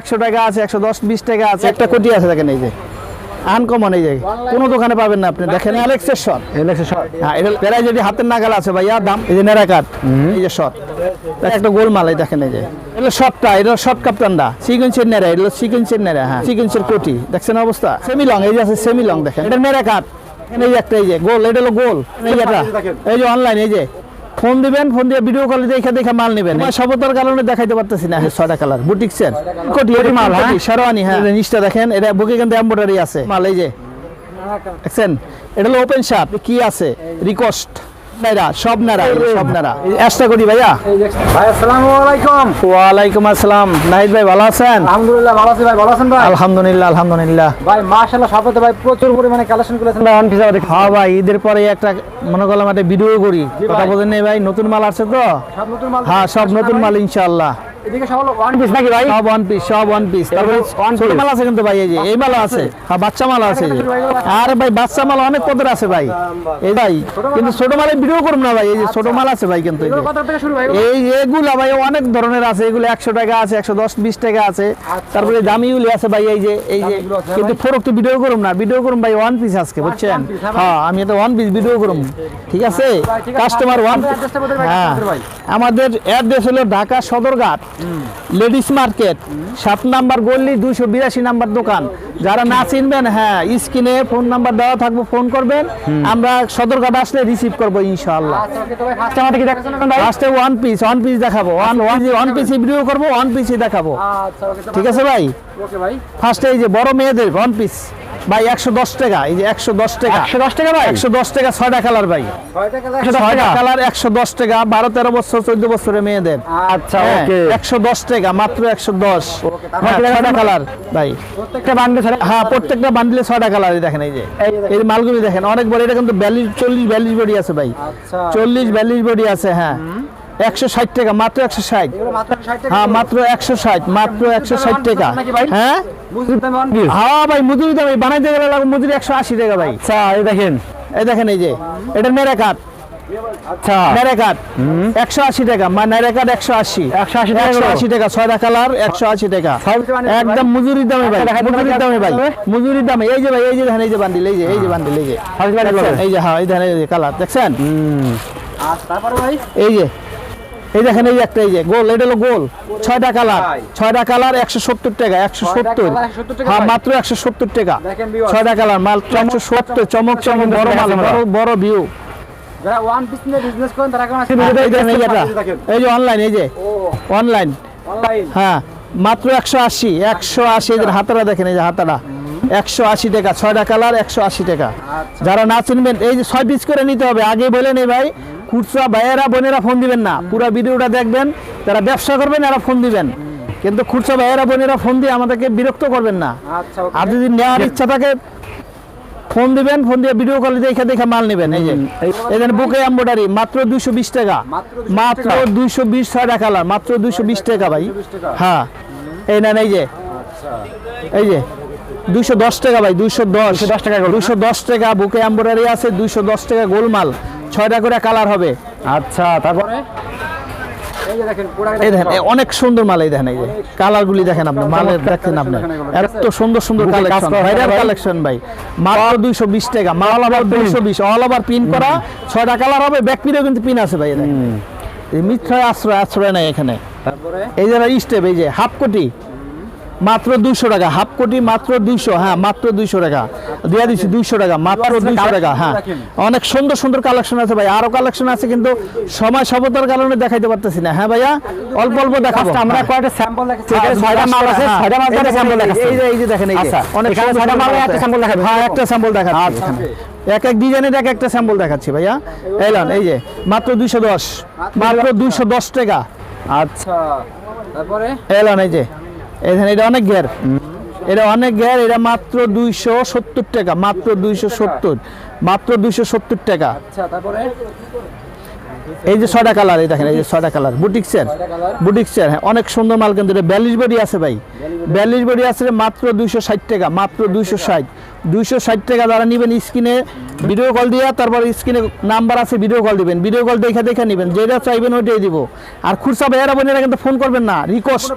একশো টাকা আছে একশো দশ বিশ টাকা আছে। একটা কোটি আছে দেখেন এই যে। আনকমন এই যে। কোনো দোকানে পাবেন না আপনি। দেখেন অ্যালেক্সের শট হ্যাঁ এটা প্রায় যদি হাতের নাগাল আছে ভাইয়া দাম। এই যে নেড়া কাঠ। এই যে শট একটা গোলমাল এই দেখেন এই যে। এটা শটটা এটা শর্ট কাপ্তানটা। সিকুয়েন্সের নেড়া এটা সিকুয়েন্সের নেড়া হ্যাঁ। সিকুয়েন্সের কোটি। দেখছেন অবস্থা? সেমি লং এই যে আছে সেমি লং দেখেন। এটা নেড়া কাঠ। এই যে একটা এই যে গোল এটা হলো গোল। এই যে এই যে অনলাইন এই যে। ফোন দিবেন ফোন দিয়ে ভিডিও কলে দেখে দেখে মাল নেবেন। সবতার কারণে দেখাইতে পারতেছি না। ছয়টা কালার বুটিক্সের কোটি মাল হ্যাঁ? শেরওয়ানি হ্যাঁ। এটা নিচটা দেখেন এটা বুকে কিন্তু এম্বয়ডারি আছে। মাল এই যে। দেখছেন? এটা হলো ওপেন শার্ট কি আছে? রিকোয়েস্ট নাইরা সব নারা সব নারা। এক্সট্রা করি ভাইয়া। ভাই আসসালামু আলাইকুম। ওয়ালাইকুম আসসালাম। নাহিদ ভাই ভালো আছেন? আলহামদুলিল্লাহ ভালো আছি ভাই ভালো আছেন ভাই? আলহামদুলিল্লাহ আলহামদুলিল্লাহ। ভাই মাশাআল্লাহ ভাই প্রচুর পরিমাণে কালেকশন করেছেন। ভাই অন হ্যাঁ ভাই ঈদের পরে একটা মনে করলাম একটা ভিডিও করি। কথা বলেন ভাই নতুন মাল আছে তো? হ্যাঁ সব নতুন মাল ইনশাআল্লাহ। এদিকে সব ওয়ান পিস নাকি ভাই? সব ওয়ান পিস সব ওয়ান পিস তারপরে ছোট মাল আছে কিন্তু ভাই এই যে এই মাল আছে। হ্যাঁ বাচ্চা মাল আছে। আর ভাই বাচ্চা মাল অনেক কদর আছে ভাই। এই ভাই কিন্তু ছোট মালের ভিডিও করব না ভাই এই যে ছোট মাল আছে ভাই কিন্তু এই এগুলা ভাই অনেক ধরনের আছে এগুলো একশো টাকা আছে একশো দশ বিশ টাকা আছে। তারপরে দামিউলি আছে ভাই এই যে এই যে। কিন্তু ফোরক তো ভিডিও করুম না ভিডিও করুম ভাই ওয়ান পিস আজকে বুঝছেন? হ্যাঁ। হ্যাঁ আমি এটা ওয়ান পিস ভিডিও করুম ঠিক আছে। কাস্টমার ওয়ান হ্যাঁ। আমাদের অ্যাড্রেস হলো ঢাকা সদরঘাট লেডিস মার্কেট সাত নাম্বার গল্লি দুইশো বিরাশি নাম্বার দোকান। যারা না চিনবেন হ্যাঁ স্ক্রিনে ফোন নাম্বার দেওয়া থাকব ফোন করবেন। আমরা সদরঘাট আসলে রিসিভ করব ভাই first one piece one piece দেখাবো। ওয়ান ওয়ান পিস ভিডিও করব ওয়ান পিসই দেখাবো। আচ্ছা ঠিক আছে ভাই? ফার্স্টে এই যে বড় মেয়েদের ওয়ান পিস ভাই একশো দশ টাকা। এই যে একশো দশ টাকা। 110 টাকা ভাই? একশো দশ টাকা ছয়টা কালার ভাই। 6 ছয়টা কালার? একশো দশ টাকা বারো তেরো বছর চোদ্দ বছরের মেয়েদের। আচ্ছা হ্যাঁ, একশো দশ টাকা মাত্র একশো দশ। হ্যাঁ, ছয়টা কালার? ভাই। প্রত্যেকটা বান্ডে ছাড়া হ্যাঁ প্রত্যেকটা বান্ডিলে ছয়টা কালার দেখেন এই যে। এই যে দেখেন। এই মালগুলি দেখেন অনেক বড় এটা কিন্তু বিয়াল্লিশ চল্লিশ বিয়াল্লিশ বডি আছে ভাই। আচ্ছা চল্লিশ বিয়াল্লিশ বডি আছে হ্যাঁ। একশো ষাট টাকা মাত্র একশো ষাট। এগুলো মাত্র 60 টাকা হ্যাঁ মাত্র একশো ষাট মাত্র একশো ষাট টাকা। হ্যাঁ? পিস হ্যাঁ ভাই মজুরি দাম বানাইতে গেলে লাগবে মজুরি একশো আশি টাকা ভাই। আচ্ছা এই দেখেন। এই দেখেন এই যে এটা নেড়া কাঠ আচ্ছা। নেড়া কাঠ একশো আশি টাকা মা নেড়া কাঠ একশো আশি। 180 টাকা একশো আশি টাকা ছয়টা কালার একশো আশি টাকা। একদম মজুরির দামে ভাই মজুরির দামে ভাই। মজুরির দামে। এই যে ভাই এই যে দেখেন এই যে বান্ডিল এই যে এই যে বান্ডিল এই যে? এই হ্যাঁ এই দেখেন এই যে কালার দেখছেন? এই যে এই দেখেন এই একটা এই যে গোল এটা হলো গোল। ছয়টা কালার ছয়টা কালার একশো সত্তর টাকা একশো সত্তর। কালার 170 টাকা হ্যাঁ মাত্র একশো সত্তর টাকা। ছয়টা কালার মাল একশো সত্তর চমক চমক বড় মাল বড় বড় ভিউ এই যে অনলাইন এই যে। অনলাইন হ্যাঁ মাত্র একশো আশি একশো আশি এদের হাতারা দেখেন এই যে হাতারা। একশো আশি টাকা ছয়টা কালার একশো আশি টাকা। আচ্ছা। যারা না চিনবেন এই যে ছয় পিস করে নিতে হবে। আগে বলে নেই ভাই খুচরা ভাইয়েরা বোনেরা ফোন দিবেন না। পুরো ভিডিওটা দেখবেন যারা ব্যবসা করবেন এরা ফোন দিবেন। কিন্তু খুচরা ভাইয়েরা বোনেরা ফোন দিয়ে আমাদেরকে বিরক্ত করবেন না। আচ্ছা আর যদি নেওয়ার ইচ্ছা থাকে ফোন দিবেন ফোন দিয়ে ভিডিও কলে দেখে দেখে মাল নেবেন। এই যে এখানে বুকে এম্বয়ডারি মাত্র দুইশো বিশ টাকা। মাত্র 220 দুইশো বিশ ছয়টা কালার মাত্র দুইশো বিশ টাকা ভাই। হ্যাঁ। এই নেন এই যে। আচ্ছা। এই যে দুইশো দশ টাকা ভাই দুইশো দশ। 210 টাকা করে। দুইশো দশ টাকা বুকে এম্বয়ডারি আছে দুইশো দশ টাকা গোলমাল। ছয়টা করে কালার হবে। আচ্ছা তারপরে? এই দেখেন অনেক সুন্দর মাল এই দেখেন এই যে। কালার গুলি দেখেন আপনি মালের দেখেন আপনি। এত সুন্দর সুন্দর কালেকশন ভাইরাল ভাই। কালেকশন ভাই। মাত্র দুইশো বিশ টাকা মাল আবার দুইশো বিশ অল ওভার পিন করা ছয়টা কালার হবে ব্যাক পিনেও কিন্তু পিন আছে ভাই এই দেখেন। এই মিথ্যায় আশ্রয় আশ্রয় নাই এখানে। তারপরে? এই যে স্টেপ এই যে হাফ কোটি। মাত্র দুইশো টাকা হাফ কোটি মাত্র দুইশো হ্যাঁ মাত্র দুইশো টাকা। দিয়ে দিচ্ছি দুইশো টাকা মাত্র দুইশো টাকা হ্যাঁ। অনেক সুন্দর সুন্দর কালেকশন আছে ভাই আরও কালেকশন আছে কিন্তু সময় সবতার কারণে দেখাইতে পারতেছি না। হ্যাঁ ভাইয়া? অল্প অল্প দেখাবো। আমরা হ্যাঁ। কয়েকটা স্যাম্পল দেখাচ্ছি। এই থেকে দেখেন, স্যাম্পল এই যে- এই যে- দেখেন যে। আচ্ছা, অনেক। একটা sample দেখাবেন। হ্যাঁ একটা স্যাম্পল দেখাচ্ছি। আচ্ছা, এক এক ডিজাইনের এক একটা স্যাম্পল দেখাচ্ছি ভাইয়া। এলাম এই যে মাত্র দুইশো দশ মাত্র দুইশো দশ। টাকা। আচ্ছা তারপরে? এলাম এই যে। এখানে এটা অনেক ঘের। এটা অনেক ঘের এটা মাত্র দুইশো সত্তর টাকা মাত্র দুইশো সত্তর মাত্র দুইশো সত্তর টাকা। আচ্ছা এই যে ছয়টা কালার এই দেখেন এই যে ছয়টা কালার বুটিক্সের। বুটিক্সের হ্যাঁ অনেক সুন্দর মাল কিন্তু এটা ব্যালিশ বডি আছে ভাই। ব্যালিশ বডি আছে মাত্র দুইশো ষাট টাকা মাত্র দুইশো ষাট। দুইশো ষাট টাকা যারা নেবেন স্ক্রিনে ভিডিও কল দিয়ে তারপর স্ক্রিনে নাম্বার আছে ভিডিও কল দিবেন। ভিডিও কল দেখে দেখে নেবেন। যেটা চাইবেন ওইটাই দিব। আর খুরসা ভাইয়ারা বোনেরা কিন্তু ফোন করবেন না। রিকোয়েস্ট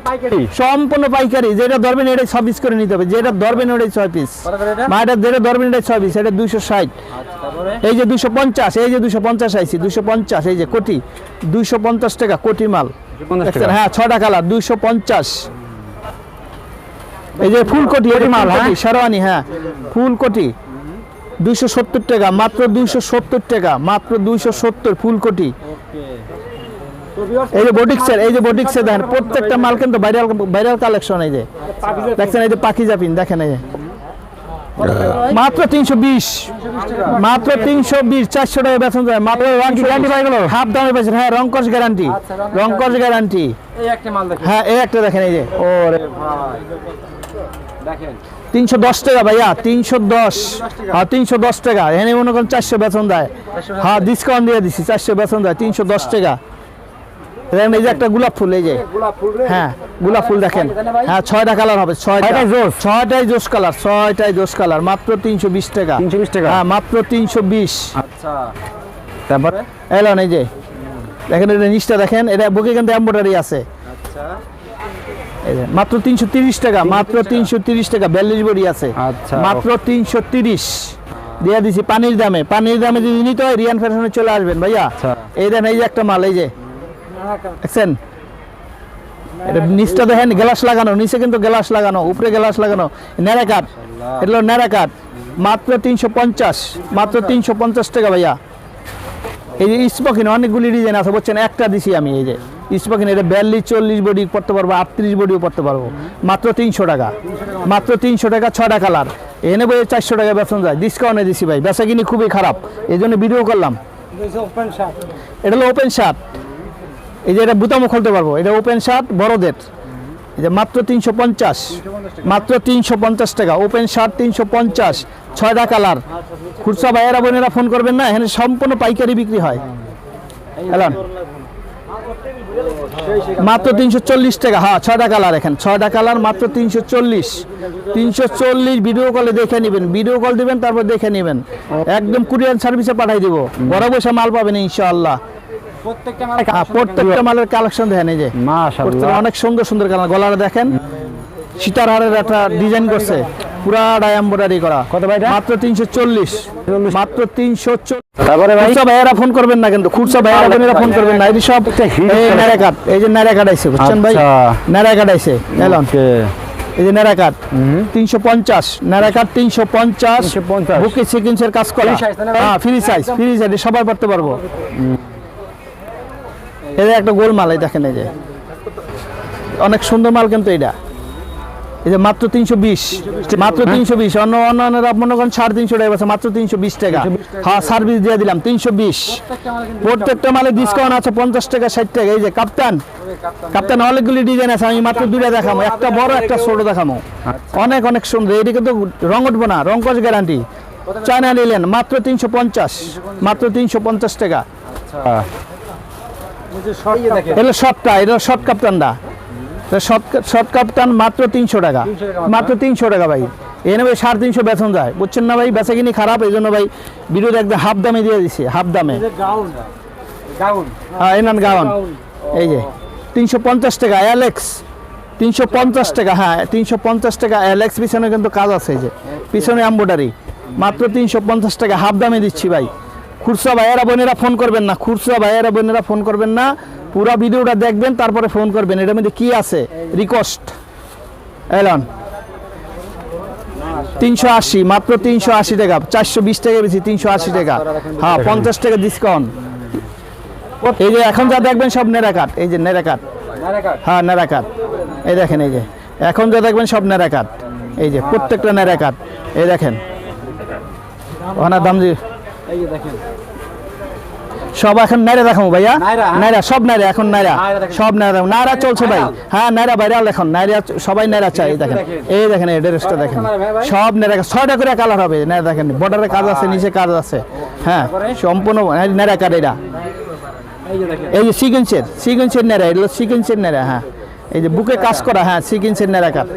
সম্পূর্ণ পাইকারি। যেটা ধরবেন এটাই ছয় পিস করে নিতে হবে। যেটা ধরবেন ওটাই ছয় পিস এটা? যেটা ধরবেন এটাই ছয় পিস এটা দুইশো ষাট। আচ্ছা এই যে দুইশো পঞ্চাশ এই যে দুইশো পঞ্চাশ আইছি। দুইশো পঞ্চাশ এই যে কোটি। দুইশো পঞ্চাশ টাকা কোটি মাল। 250 দেখছেন? টাকা। হ্যাঁ ছটা কালার দুইশো পঞ্চাশ। এই যে ফুলকটি কোটি মাল হ্যাঁ? শেরওয়ানি হ্যাঁ। ফুলকটি দুইশো সত্তর টাকা মাত্র দুইশো সত্তর টাকা মাত্র দুইশো সত্তর ফুলকটি ওকে এই যে বডিক্সের এই যে বডিক্সের দেখেন প্রত্যেকটা মাল কিন্তু ভাইরাল ভাইরাল কালেকশন এই যে। দেখছেন এই যে পাখি জাপিন দেখেন এই যে। মাত্র তিনশো বিশ মাত্র তিনশো বিশ চারশো টাকা বেতন যায় মাত্র হাফ দামে পেয়েছেন হ্যাঁ রংকস গ্যারান্টি রংকস গ্যারান্টি হ্যাঁ এই একটা দেখেন এই যে। ওরে ভাই। তিনশো দশ টাকা ভাইয়া তিনশো দশ। হ্যাঁ তিনশো দশ টাকা। এখানে মনে করেন চারশো বেতন দেয়। হ্যাঁ ডিসকাউন্ট দিয়ে দিচ্ছি চারশো বেতন দেয় তিনশো দশ টাকা। দেখেন এই যে একটা গোলাপ ফুল এই যে। হ্যাঁ গোলাপ ফুল দেখেন। হ্যাঁ ছয়টা কালার হবে ছয়টা। জোস। ছয়টাই জোস কালার ছয়টাই জোস কালার মাত্র তিনশো বিশ টাকা। 320 টাকা? হ্যাঁ মাত্র তিনশো বিশ। আচ্ছা। তারপরে এলেন এই যে। দেখেন এটা নিচটা দেখেন এটা বুকে কিন্তু এম্ব্রয়ডারি আছে। আচ্ছা। মাত্র তিনশো তিরিশ টাকা মাত্র তিনশো তিরিশ টাকা বিয়াল্লিশ বড়ি আছে। আচ্ছা। মাত্র তিনশো তিরিশ। দিয়ে দিছি পানির দামে। পানির দামে যদি নিতে হয় রিয়ান ফ্যাশনে চলে আসবেন ভাইয়া। আচ্ছা। এই দেন এই যে একটা মাল এই যে। দেখছেন? এটা নিচটা দেখেন গ্লাস লাগানো নিচে কিন্তু গ্লাস লাগানো উপরে গ্লাস লাগানো। ন্যাড়া কাঠ। এটা হলো ন্যাড়া কাঠ। মাত্র তিনশো পঞ্চাশ মাত্র তিনশো পঞ্চাশ টাকা ভাইয়া। এই যে স্পকিন অনেকগুলি ডিজাইন আছে বুঝছেন? একটা দিছি আমি এই যে। স্পকিন এটা বিয়াল্লিশ, চল্লিশ বডি পড়তে পারব, আটত্রিশ বডিও পড়তে পারব। মাত্র তিনশো টাকা। মাত্র তিনশো টাকা ছটা কালার এনে বই চারশো টাকা বেতন যায়। ডিসকাউন্টে দিছি ভাই। বেচা কিনি খুবই খারাপ। এই জন্য ভিডিও করলাম। এটা হলো ওপেন শার্ট এই যে এটা বুতামও খুলতে পারব। এটা ওপেন শার্ট বড়দের। যে মাত্র তিনশো পঞ্চাশ। মাত্র তিনশো পঞ্চাশ টাকা। ওপেন শার্ট তিনশো পঞ্চাশ। ছয়টা কালার খুচরা ভাইয়েরা, বোনেরা ফোন করবেন না। এখানে সম্পূর্ণ পাইকারি বিক্রি হয়। এলান মাত্র তিনশো চল্লিশ টাকা। হ্যাঁ ছয়টা কালার এখানে ছয়টা কালার মাত্র তিনশো চল্লিশ। তিনশো চল্লিশ ভিডিও কলে দেখে নেবেন। ভিডিও কল দিবেন তারপর দেখে নেবেন। একদম কুরিয়ার সার্ভিসে পাঠাই দিব। বড় বসে মাল পাবেন ইনশাআল্লাহ। প্রত্যেকটা মাল হ্যাঁ, প্রত্যেকটা মালের কালেকশন দেখেন এই যে। অনেক সুন্দর সুন্দর কালার গলাটা দেখেন সীতারহারের একটা ডিজাইন করছে। পুরা করা। কত ভাই মাত্র তিনশো চল্লিশ। মাত্র তিনশো তারপরে ভাই? ভাইয়েরা ফোন করবেন না কিন্তু খুচরা ভাইয়েরা বোনেরা ফোন করবেন না। সব এই কাট এই যে বুঝছেন ভাই? আচ্ছা। এলন। এই যে কাট তিনশো পঞ্চাশ। কাট তিনশো পঞ্চাশ। 350 বুকে কাজ করা? হ্যাঁ ফ্রি সাইজ ফ্রি সাইজ সবাই পড়তে পারব। এই যে একটা গোল মাল এই দেখেন এই যে। অনেক সুন্দর মাল কিন্তু এটা এই যে মাত্র তিনশো বিশ। মাত্র তিনশো বিশ। অন্য অন্যান্যরা মনে করেন সাড়ে তিনশো টাকা আছে মাত্র তিনশো বিশ টাকা। হ্যাঁ সার্ভিস দিয়ে দিলাম তিনশো বিশ। প্রত্যেকটা মাল ডিসকাউন্ট আছে পঞ্চাশ টাকা ষাট টাকা। এই যে কাপ্তান। কাপ্তান অনেকগুলি ডিজাইন আছে আমি মাত্র দুইটা দেখাবো একটা বড় একটা ছোট দেখাবো অনেক অনেক সুন্দর। এটি কিন্তু রং উঠবো না রং কস গ্যারান্টি চায়না নিলেন মাত্র তিনশো পঞ্চাশ। মাত্র তিনশো পঞ্চাশ টাকা। এটা শর্টটা এটা শর্ট কাপ্তানটা। শর্ট শর্ট কাপ্তান মাত্র তিনশো টাকা। মাত্র। তিনশো টাকা ভাই। এনে ভাই সাড়ে তিনশো বেতন যায়। বুঝছেন না ভাই? বেচা কিনি খারাপ এই জন্য ভাই ভিডিওতে একদম হাফ দামে দিয়ে দিছি হাফ দামে। হ্যাঁ এনান গাউন। এই যে তিনশো পঞ্চাশ টাকা অ্যালেক্স তিনশো পঞ্চাশ টাকা হ্যাঁ তিনশো পঞ্চাশ টাকা অ্যালেক্স পিছনে কিন্তু কাজ আছে এই যে পিছনে এম্বোডারি মাত্র তিনশো পঞ্চাশ টাকা হাফ দামে দিচ্ছি ভাই। খুচরা ভাইয়েরা বোনেরা ফোন করবেন না খুচরা ভাইয়েরা বোনেরা ফোন করবেন না। পুরো ভিডিওটা দেখবেন, তারপরে ফোন করবেন। এটার মধ্যে কি আছে? রিকোয়েস্ট এলন। তিনশো আশি, মাত্র তিনশো আশি টাকা। চারশো বিশ টাকা বেশি, তিনশো আশি টাকা। হ্যাঁ পঞ্চাশ টাকা ডিসকাউন্ট এই যে এখন যা দেখবেন সব নেড়া কাঠ। এই যে নেড়া কাঠ। হ্যাঁ নেড়া কাঠ। এই দেখেন, এই যে। এখন যা দেখবেন সব নেড়া কাঠ। এই যে প্রত্যেকটা নেড়া কাঠ। এই দেখেন। ওনার দাম যে এই যে দেখেন সব এখন নাইরা দেখাবো ভাইয়া। নাইরা, হ্যাঁ? সব নাইরা এখন নাইরা। নাইরা সব নাইরা। নাইরা চলছে ভাই। হ্যাঁ নাইরা ভাইরাল এখন। নাইরা সবাই নাইরা চাই দেখেন। এই দেখেন এই ড্রেসটা দেখেন? সব নাইরা ছয়টা করে কালার হবে। নাইরা দেখেন বর্ডারে কাজ আছে নিচে কাজ আছে। হ্যাঁ সম্পূর্ণ নাইরা কার এরা এই যে দেখেন। এই যে সিকেন্সের সিকেন্সের নাইরা এগুলো সিকেন্সের নাইরা হ্যাঁ। এই যে বুকে কাজ করা হ্যাঁ সিকিনসের নেরাকাট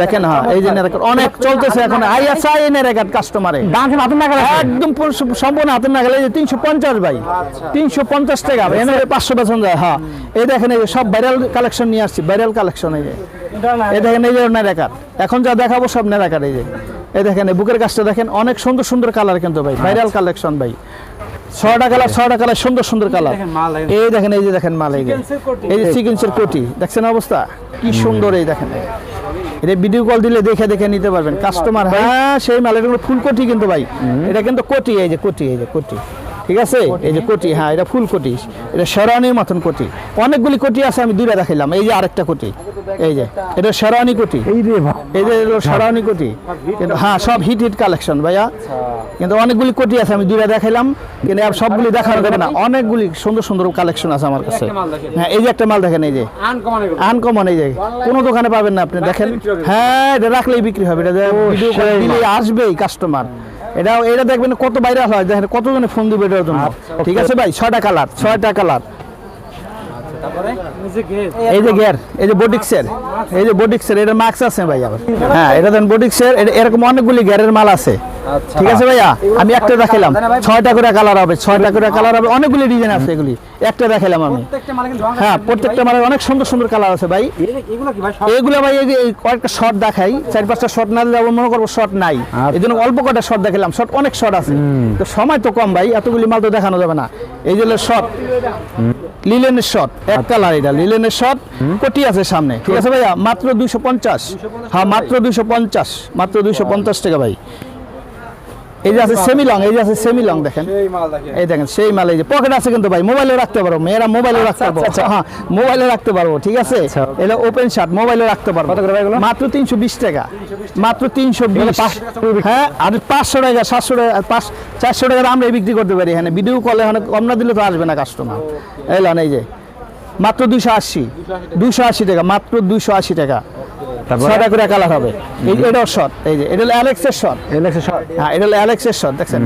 দেখেন হ্যাঁ এই যে নেরাকাট অনেক চলতেছে এখন। আইএসআই নেরাকাট কাস্টমারে দাম হাতের নাগালে? একদম পুরো সম্পূর্ণ হাতের নাগালে। এই যে তিনশো পঞ্চাশ ভাই। তিনশো পঞ্চাশ টাকা। এনে পাঁচশো বেতন যায় হ্যাঁ। এই দেখেন এই যে সব ভাইরাল কালেকশন নিয়ে আসছি। ভাইরাল কালেকশন এই যে। এই দেখেন এই যে নেরাকাট এখন যা দেখাবো সব নেরাকাট এই যে। এই দেখেন এই বুকের কাজটা দেখেন অনেক সুন্দর সুন্দর কালার কিন্তু ভাই ভাইরাল কালেকশন ভাই। ছয়টা কালার ছয়টা কালার সুন্দর সুন্দর কালার। এই দেখেন এই যে দেখেন মাল এই। এই যে সিকেন্সের কোটি। দেখছেন অবস্থা? কি সুন্দর এই দেখেন। এটা ভিডিও কল দিলে দেখে দেখে নিতে পারবেন। কাস্টমার হ্যাঁ সেই মালের ফুল কোটি কিন্তু ভাই। এটা কিন্তু কোটি এই যে কোটি এই যে কোটি। ঠিক আছে? এই যে কোটি হ্যাঁ এটা ফুল কোটি। এটা শেরানির মতন কোটি। অনেকগুলি কোটি আছে আমি দূরে দেখাইলাম। এই যে আরেকটা কোটি। এই যে এটা শেরানি কোটি। এই রে ভাই। এই যে হলো শেরানি কোটি। কিন্তু হ্যাঁ সব হিট হিট কালেকশন ভাইয়া। কিন্তু অনেকগুলি কোটি আছে আমি দূরে দেখাইলাম। কিন্তু সবগুলি দেখানো যাবে না অনেকগুলি সুন্দর সুন্দর কালেকশন আছে আমার কাছে। হ্যাঁ এই যে একটা মাল দেখেন এই যে। আনকমন এই যে। কোনো দোকানে পাবেন না আপনি দেখেন। হ্যাঁ এটা রাখলেই বিক্রি হবে। এটা ভিডিও করে দিলে আসবেই কাস্টমার এটা এটা দেখবেন কত বাইরে হয় দেখেন কতজনে ফোন দিবে এটার জন্য। ঠিক আছে ভাই ছয়টা কালার ছয়টা কালার তারপরে? এই যে গিয়ার এই যে বডিক্সের এই যে বডিক্সের এটা মাস্ক আছে ভাই আবার। হ্যাঁ এটা দেন বডিক্সের এটা- এরকম অনেকগুলি গিয়ারের মাল আছে। আচ্ছা ঠিক আছে ভাইয়া আমি একটা দেখাইলাম। ছয়টা করে কালার হবে ছয়টা করে কালার হবে অনেকগুলি ডিজাইন আছে এগুলি। একটা দেখাইলাম আমি। হ্যাঁ প্রত্যেকটা মালের অনেক সুন্দর সুন্দর কালার আছে ভাই। এগুলো কি ভাই এই কয়েকটা শর্ট দেখাই। চার পাঁচটা শর্ট না দিলে মনে করব শর্ট নাই। আচ্ছা। এই জন্য অল্প কয়টা শর্ট দেখালাম শর্ট অনেক শর্ট আছে। তো সময় তো কম ভাই এতগুলি মাল তো দেখানো যাবে না। এই যে শর্ট লিলেনের শর্ট এক কালার এটা লিলেনের শর্ট কোটি আছে সামনে। ঠিক আছে ভাইয়া মাত্র দুইশো পঞ্চাশ। হ্যাঁ মাত্র দুইশো পঞ্চাশ মাত্র দুইশো পঞ্চাশ টাকা ভাই। এই যে আছে সেমি লং এই যে আছে সেমি লং দেখেন। এই দেখেন সেই মাল এই যে পকেট আছে কিন্তু ভাই মোবাইলে রাখতে পারব মেয়েরা মোবাইলে রাখতে পারব হ্যাঁ মোবাইলে রাখতে পারব ঠিক আছে? আচ্ছা। এটা ওপেন শার্ট মোবাইলে রাখতে পারব? মাত্র তিনশো বিশ টাকা। মাত্র তিনশো বিশ। হ্যাঁ আর পাঁচশো টাকা সাতশো টাকা পাঁচ চারশো টাকার আমরা বিক্রি করতে পারি এখানে। ভিডিও কলে এখানে কম না দিলে তো আসবে না কাস্টমার এলাম এই যে। মাত্র দুশো আশি। দুশো আশি টাকা মাত্র দুশো আশি টাকা। তারপরে? ছয়টা করে কালার হবে। এটাও শর্ট এই যে এটা হলো অ্যালেক্সের শর্ট শর্ট হ্যাঁ এটা হলো অ্যালেক্সের দেখছেন?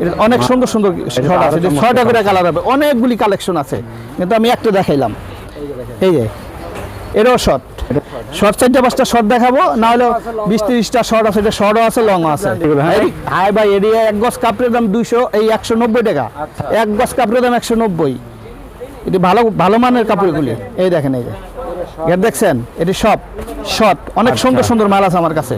এটা অনেক সুন্দর সুন্দর আছে। ছয়টা করে কালার হবে। অনেকগুলি কালেকশন আছে। কিন্তু আমি একটা দেখাইলাম। এই যে এটাও শর্ট শর্ট চারটা পাঁচটা শর্ট দেখাবো। না হলে বিশ তিরিশটা শর্ট আছে এটা শর্টও আছে লং আছে। হ্যাঁ? হাই ভাই এরিয়া এক গজ কাপড়ের দাম দুইশো এই একশো নব্বই টাকা। এক গজ কাপড়ের দাম একশো নব্বই। এটি ভালো ভালো মানের কাপড়গুলি। এই দেখেন এই যে। দেখছেন? এটি সব শর্ট অনেক সুন্দর সুন্দর মাল আছে আমার কাছে।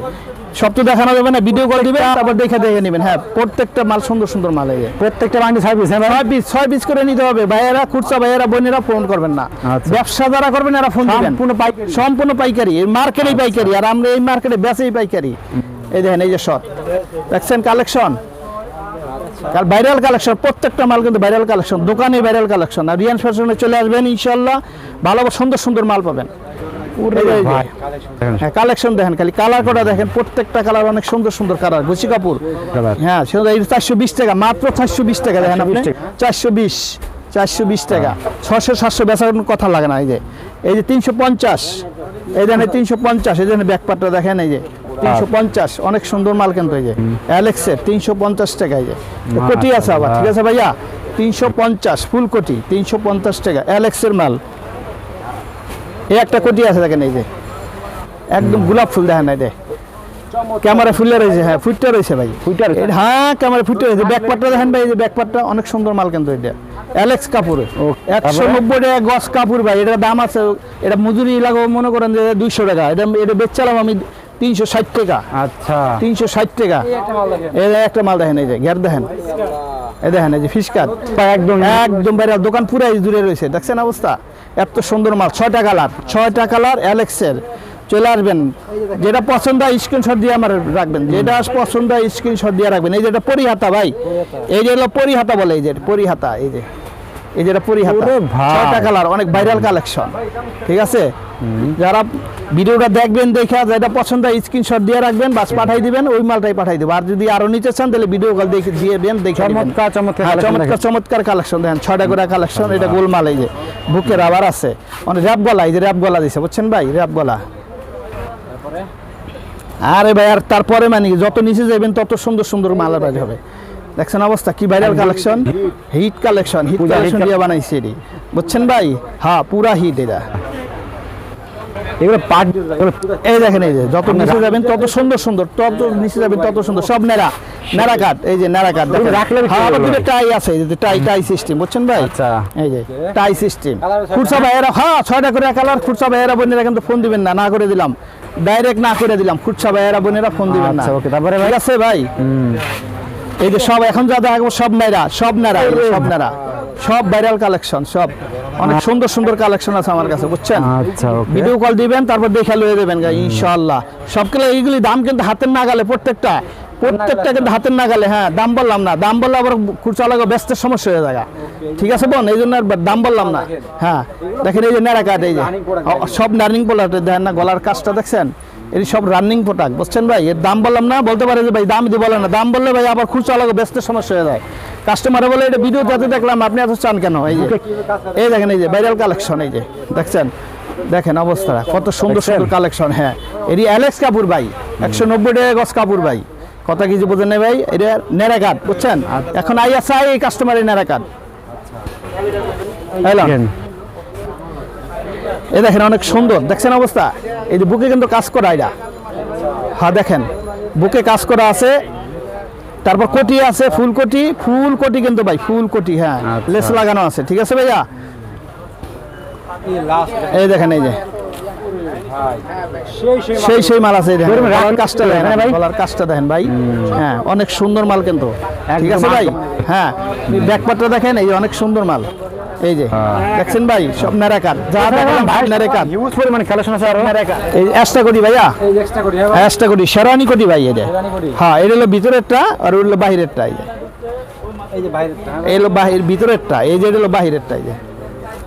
সব তো দেখানো যাবে না ভিডিও করে দিবেন তারপর দেখে দেখে নেবেন। হ্যাঁ প্রত্যেকটা মাল সুন্দর সুন্দর মাল এই। প্রত্যেকটা সার্ভিস হ্যাঁ ভাই? ছয় পিস ছয় পিস করে নিতে হবে। ভাইয়েরা খুচরা ভাইয়েরা বোনেরা ফোন করবেন না। আচ্ছা। ব্যবসা যারা করবেন এরা ফোন দিবেন। সম্পূর্ণ পাইকারি। সম্পূর্ণ পাইকারি। এই মার্কেটেই পাইকারি। আর আমরা এই মার্কেটে বেচেই পাইকারি। এই দেখেন এই যে শর্ট দেখছেন কালেকশন কাল ভাইরাল কালেকশন প্রত্যেকটা মাল কিন্তু ভাইরাল কালেকশন দোকানে ভাইরাল কালেকশন আর রিয়ান ফ্যাশনে চলে আসবেন ইনশাল্লাহ ভালো সুন্দর সুন্দর মাল পাবেন। দেখেন হ্যাঁ কালেকশন দেখেন খালি কালার কটা দেখেন প্রত্যেকটা কালার অনেক সুন্দর সুন্দর কালার গুচি কাপুর। হ্যাঁ চারশো বিশ টাকা মাত্র চারশো বিশ টাকা দেখেন আপনি। চারশো বিশ চারশো বিশ টাকা। ছশো সাতশো বেচার কোনো কথা লাগে না এই যে। এই যে তিনশো পঞ্চাশ এই দেখেন তিনশো পঞ্চাশ এই জন্য ব্যাকপারটা দেখেন এই যে। তিনশো পঞ্চাশ অনেক সুন্দর মাল কিন্তু এই যে। অ্যালেক্সের তিনশো পঞ্চাশ টাকা যে। কোটি আছে আবার ঠিক আছে ভাইয়া? তিনশো পঞ্চাশ ফুল কোটি তিনশো পঞ্চাশ টাকা অ্যালেক্সের মাল। এই একটা কোটি আছে দেখেন এই যে। একদম গোলাপ ফুল দেখেন এই যে। ক্যামেরা ফুলে রয়েছে হ্যাঁ ফুটটা রয়েছে ভাই। ফুইটা হ্যাঁ ক্যামেরা ফুটে রয়েছে। ব্যাকপারটা দেখেন ভাই এই যে ব্যাকপারটা অনেক সুন্দর মাল কিন্তু এটা। অ্যালেক্স কাপুরে একশো নব্বই টাকা গছ কাপুর ভাই এটার দাম আছে এটা মজুরি লাগাবো মনে করেন যে দুইশো টাকা। এটা এটা বেচছিলাম আমি তিনশো ষাট টাকা। আচ্ছা। তিনশো ষাট টাকা। এই একটা মাল দেখেন। এই যে একটা মাল দেখেন এই যে গ্যার দেখেন। এই দেখেন এই যে ফিশ কাট। একদম একদম বাইরে দোকান পুরাই জুড়ে রয়েছে। দেখছেন অবস্থা? এত সুন্দর মাল ছয়টা কালার ছয়টা কালার অ্যালেক্সের চলে আসবেন। যেটা পছন্দ হয় স্ক্রিনশট দিয়ে আমার রাখবেন। যেটা পছন্দ হয় স্ক্রিনশট দিয়ে রাখবেন। এই যেটা পরিহাতা ভাই। এই যে হলো পরিহাতা বলে এই যে পরিহাতা এই যে। এই যেটা পরিহাতা। ছয়টা কালার অনেক ভাইরাল কালেকশন ঠিক আছে? যারা ভিডিওটা দেখবেন দেখে যেটা পছন্দ হয় স্ক্রিনশট দিয়ে রাখবেন বাস পাঠাই দিবেন ওই মালটাই পাঠাই দেবো। আর যদি আরও নিতে চান তাহলে ভিডিও কল দেখে দিয়ে দেন দেখে চমৎকার চমৎকার হ্যাঁ, চমৎকার কালেকশন দেখেন। ছয়টা করে কালেকশন এটা গোলমাল এই যে। বুকের আবার আছে। মানে র্যাপ গলা এই যে র্যাপ গলা দিছে বুঝছেন ভাই? র্যাপ গলা। আরে ভাই আর তারপরে মানে যত নিচে যাবেন তত সুন্দর সুন্দর মাল বাজ হবে। দেখছেন অবস্থা? কি viral collection hit collection hit collection দিয়ে বানাইছে এটি। বুঝছেন ভাই? হ্যাঁ পুরা হিট এটা। এগুলো পাট এই দেখেন এই যে যত নিচে যাবেন তত সুন্দর সুন্দর তত নিচে যাবেন তত সুন্দর। সব নেড়া নেড়া কাঠ এই যে নেড়া কাঠ দেখেন। রাখলে হ্যাঁ, আবার দুটো টাই আছে এই যে টাই টাই সিস্টেম বুঝছেন ভাই? আচ্ছা। এই যে টাই সিস্টেম? খুরসা ভাইয়েরা হ্যাঁ ছয়টা করে কালার খুরসা ভাইয়েরা বোনেরা কিন্তু ফোন দিবেন না না করে দিলাম। ডাইরেক্ট না করে দিলাম খুরসা ভাইয়েরা বোনেরা ফোন দিবেন না। আচ্ছা, okay, তারপরে ভাই? ঠিক আছে ভাই? এই যে সব এখন যা দেখাবো সব নাইরা সব নারা সব নারা সব ভাইরাল কালেকশন সব। অনেক সুন্দর সুন্দর কালেকশন আছে আমার কাছে বুঝছেন? আচ্ছা ভিডিও কল দিবেন তারপর দেখে লয়ে দেবেন গা ইনশাআল্লাহ। সবগুলো এইগুলি দাম কিন্তু হাতের নাগালে প্রত্যেকটা প্রত্যেকটা কিন্তু হাতের নাগালে হ্যাঁ দাম বললাম না দাম বললে আবার খুচরা লাগো ব্যস্তের সমস্যা হয়ে যায় ঠিক আছে বোন এই জন্য দাম বললাম না। হ্যাঁ দেখেন এই যে নেড়া কাঠ এই যে। সব নার্নিং প্রোডাক্ট দেখেন না গলার কাজটা দেখছেন? এই সব রানিং প্রোডাক্ট বুঝছেন ভাই? এর দাম বললাম না বলতে পারে যে ভাই দাম দিয়ে বলে না। দাম বললে ভাই আবার খুচরা লাগো ব্যস্ত সমস্যা হয়ে যায়। কাস্টমারে বলে এটা ভিডিও যাতে দেখলাম আপনি এত চান কেন? এই যে এই দেখেন এই যে ভাইরাল কালেকশন এই যে দেখছেন? দেখেন অবস্থাটা কত সুন্দর সুন্দর কালেকশন হ্যাঁ। এটি অ্যালেক্স কাপুর ভাই একশো নব্বই টাকা গছ কাপুর ভাই। কত কিছু বোঝেন না ভাই? এটা নেড়া কাঠ বুঝছেন? এখন আই আছে এই কাস্টমারের নেড়া কাঠ। এই দেখেন অনেক সুন্দর। দেখছেন অবস্থা? এই যে বুকে কিন্তু কাজ করা এটা। হ্যাঁ দেখেন। বুকে কাজ করা আছে। তারপর কোটি আছে ফুল কোটি ফুল কোটি কিন্তু ভাই ফুল কোটি হ্যাঁ। আচ্ছা। লেস লাগানো আছে ঠিক আছে ভাইয়া? এই দেখেন এই যে। সেই সেই মাল আছে দেখেন। ভাই। গলার কাজটা দেখেন ভাই। হ্যাঁ অনেক সুন্দর মাল কিন্তু। ঠিক আছে ভাই? হ্যাঁ। ব্যাকপাটটা দেখেন এই অনেক সুন্দর মাল। এই যে দেখছেন ভাই? সব নেড়াকার যা দেখেন ভাই নেড়াকার হিউজ পরিমাণে কালেকশন আছে আরও। এই অ্যাশটা করি ভাইয়া? এই এক্সট্রা হ্যাঁ ভাই? অ্যাশটা করি শেরানি করি ভাই এটা হ্যাঁ এটা হলো ভিতরেরটা আর হলো বাহিরেরটা এই যে। এই বাইরেরটা হ্যাঁ হলো বাহির ভিতরেরটা এই যে এটা হলো বাহিরেরটা এই যে।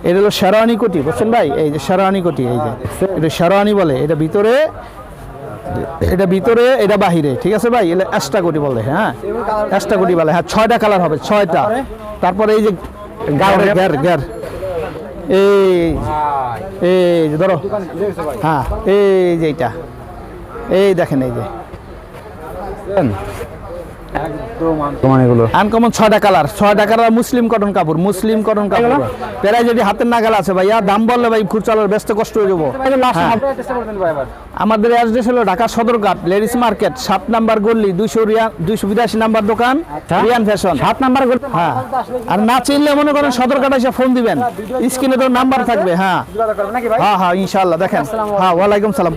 এটা হলো শেরওয়ানি কোটি বুঝছেন ভাই? এই যে শেরওয়ানি কোটি এই যে। এটা শেরওয়ানি বলে এটা ভিতরে এটা ভিতরে এটা বাহিরে ঠিক আছে ভাই? এটা এক্সট্রা কোটি বলে হ্যাঁ? এক্সট্রা কোটি বলে হ্যাঁ ছয়টা কালার হবে ছয়টা। তারপরে এই যে গ্যার গ্যার গ্যার এই এই যে ধরো। হ্যাঁ এই যে এইটা। এই দেখেন এই যে। আনকমন ছয়টা কালার ছয়টা কালার মুসলিম কটন কাপড় মুসলিম কটন কাপড়। প্রায় যদি হাতের নাগাল আছে ভাইয়া দাম বললে ভাই খুচরার ব্যস্ত কষ্ট হয়ে যাব। আমাদের অ্যাড্রেস হলো ঢাকা সদরঘাট লেডিস মার্কেট সাত নাম্বার গল্লি দুইশো দুইশো বিরাশি নাম্বার দোকান রিয়ান ফ্যাশন। সাত নাম্বার হ্যাঁ। আর না চিনলে মনে করেন সদরঘাট এসে ফোন দিবেন। স্ক্রিনে তো নাম্বার থাকবে হ্যাঁ। হ্যাঁ হ্যাঁ ইনশাল্লাহ দেখেন। হ্যাঁ ওয়ালাইকুম সালাম।